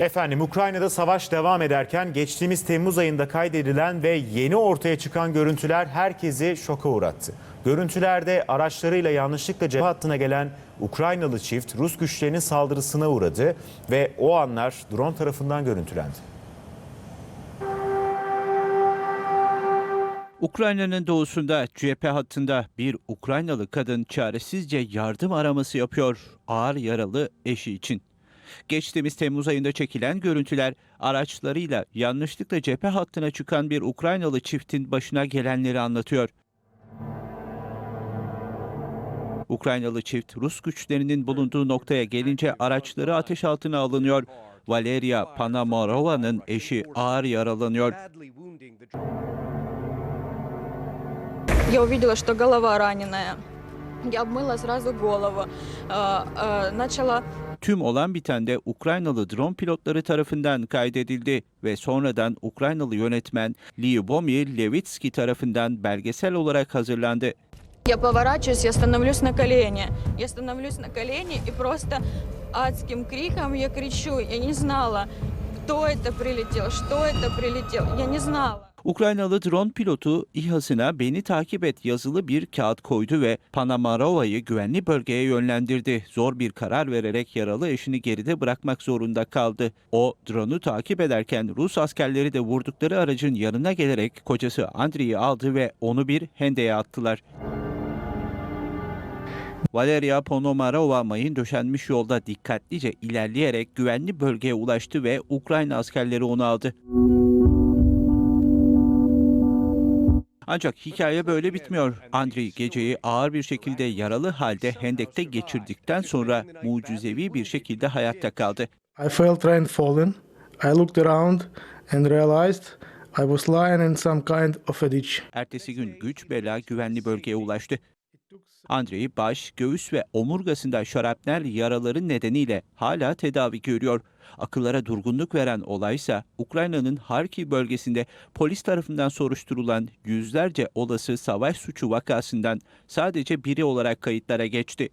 Efendim Ukrayna'da savaş devam ederken geçtiğimiz Temmuz ayında kaydedilen ve yeni ortaya çıkan görüntüler herkesi şoka uğrattı. Görüntülerde araçlarıyla yanlışlıkla cephe hattına gelen Ukraynalı çift Rus güçlerinin saldırısına uğradı ve o anlar drone tarafından görüntülendi. Ukrayna'nın doğusunda cephe hattında bir Ukraynalı kadın çaresizce yardım araması yapıyor ağır yaralı eşi için. Geçtiğimiz Temmuz ayında çekilen görüntüler araçlarıyla yanlışlıkla cephe hattına çıkan bir Ukraynalı çiftin başına gelenleri anlatıyor. Ukraynalı çift Rus güçlerinin bulunduğu noktaya gelince araçları ateş altına alınıyor. Valeria Panamorova'nın eşi ağır yaralanıyor. Я увидела, что голова раненая. Я обмыла сразу голову. Э, э, Начала Tüm olan biten de Ukraynalı drone pilotları tarafından kaydedildi ve sonradan Ukraynalı yönetmen Lyubomir Levitsky tarafından belgesel olarak hazırlandı. я поворачиваюсь, я становлюсь на колени. Я становлюсь на колени и просто адским криком я кричу. Я не знала, кто это прилетел, что это прилетело. Я не знала. Ukraynalı drone pilotu İHA'sına beni takip et yazılı bir kağıt koydu ve Panamarova'yı güvenli bölgeye yönlendirdi. Zor bir karar vererek yaralı eşini geride bırakmak zorunda kaldı. O drone'u takip ederken Rus askerleri de vurdukları aracın yanına gelerek kocası Andri'yi aldı ve onu bir hendeye attılar. Valeria Ponomarova mayın döşenmiş yolda dikkatlice ilerleyerek güvenli bölgeye ulaştı ve Ukrayna askerleri onu aldı. Ancak hikaye böyle bitmiyor. Andriy geceyi ağır bir şekilde yaralı halde hendekte geçirdikten sonra mucizevi bir şekilde hayatta kaldı. I felt rain falling. I looked around and realized I was lying in some kind of a ditch. Ertesi gün güç bela güvenli bölgeye ulaştı. Andrei baş, göğüs ve omurgasında şarapnel yaraları nedeniyle hala tedavi görüyor. Akıllara durgunluk veren olaysa Ukrayna'nın Harkiv bölgesinde polis tarafından soruşturulan yüzlerce olası savaş suçu vakasından sadece biri olarak kayıtlara geçti.